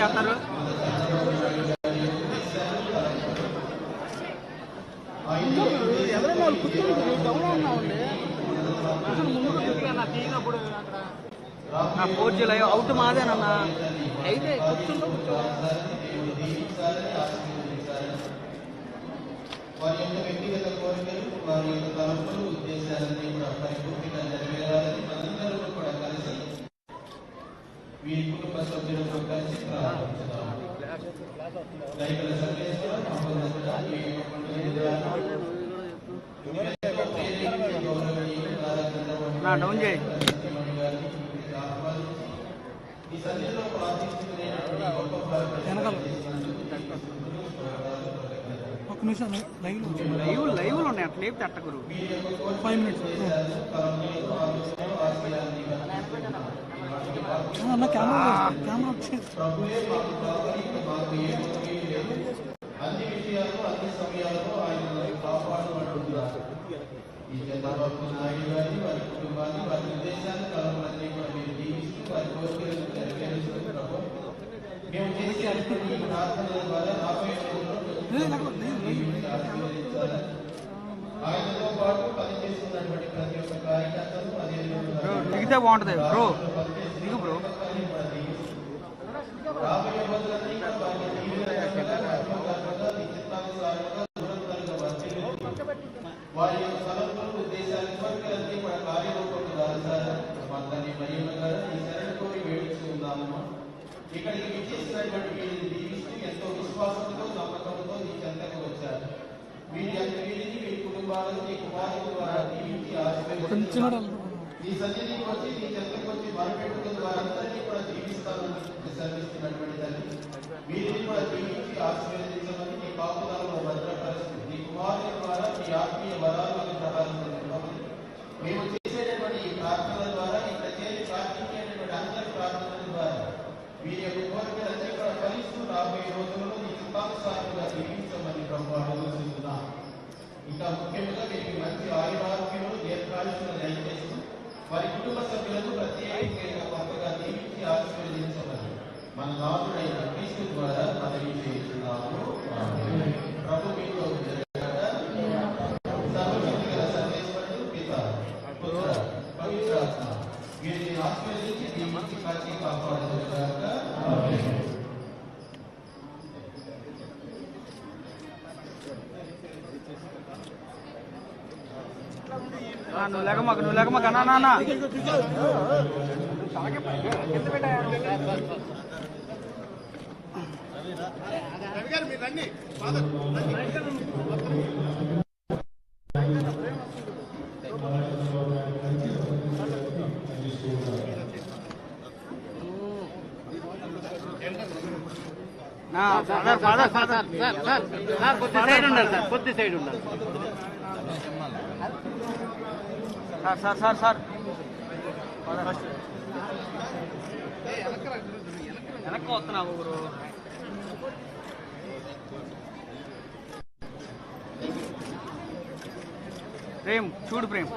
చేస్తారు? ఎవరైనా డౌన్ ఉన్నామండి అసలు ముందు తీగినప్పుడు అక్కడ నా ఫోర్ జీ లైవ్ అవుట్ మాదేనన్నా. అయితే కూర్చుంటూ కూర్చో వారి యొక్క వ్యక్తిగత కోరికలు వారి యొక్క తలంపులు ఉద్దేశాలన్నీ కూడా పరిపూర్తిగా నెరవేరాలని మనందరూ కూడా కలిసి వీరి కుటుంబ సభ్యులతో కలిసి ప్రారంభించుదాం దైవల సర్వేశ్వర మహోన్నతుడా, ఈ దినాన గౌరవనీయులు నారా చంద్రబాబు నా డౌన్ చేయి నాయుడు గారిని ఆహ్వానించి ఈ సన్నిధిలో ప్రార్థిస్తున్నటువంటి గొప్ప భారత ఒక నిమిషం లైవ్ లైవ్ లైవ్లు ఉన్నాయి అట్లా లేపితే అట్టగురు ఫైవ్ మినిట్స్. అన్న అన్ని విషయాల్లో అన్ని సమయాల్లో ఆయన కాపాడుకుంటున్నారు ఈ చంద్రబాబు నాయుడు గారిని వారి కుటుంబాన్ని వారి ఉద్దేశాన్ని కూడా జీవిస్తూ వారి కోరికలను నెరవేరుస్తూ ప్రభు మేము చేసేటువంటి ఈ ప్రార్థనల ద్వారా రాబోయే ఆయనతో పాటు పనిచేస్తున్నటువంటి ప్రతి ఒక్క బాగుంటుంది బ్రో. రాబోయే రోజులన్నీ వారి యొక్క ఉద్దేశాలు కోరికలన్నీ కార్యరూపంలో మరియమ్మ గారు ఈ శరణ కోరి ఇక్కడికి విచ్చేసినటువంటి వీరిని దీవిస్తూ ఎంతో విశ్వాసంతో నమ్మకంతో నీ చెంతకు వచ్చారు వీరి అంత వీరి కుటుంబాలను నీ ద్వారా దీవించి ఆశీర్వదించారు ನೀ ಸಂಜೆ ನೀ ಕೊಡ್ತೀನಿ ಚಂದ್ರ ಕೊಡ್ತೀನಿ ಮಾರ್ಕೆಟ್ ಬಂದು ಅಂತಾನೆ ಕೂಡ ಜೀವಿಸ್ತಾನ ಸರ್ వారి కుటుంబ సభ్యులను నువ్వు లెగమక నువ్వు లెగమక అన్నా నాన్న నా ఫాదర్ ఫాదర్ సార్ కొద్ది సైడ్ ఉండాలి సార్ కొద్ది సైడ్ ఉండాలి. Sir sir sir sir. వెనక్కి వస్తున్నావు ఊరు ప్రేమ్ చూడు ప్రేమ్.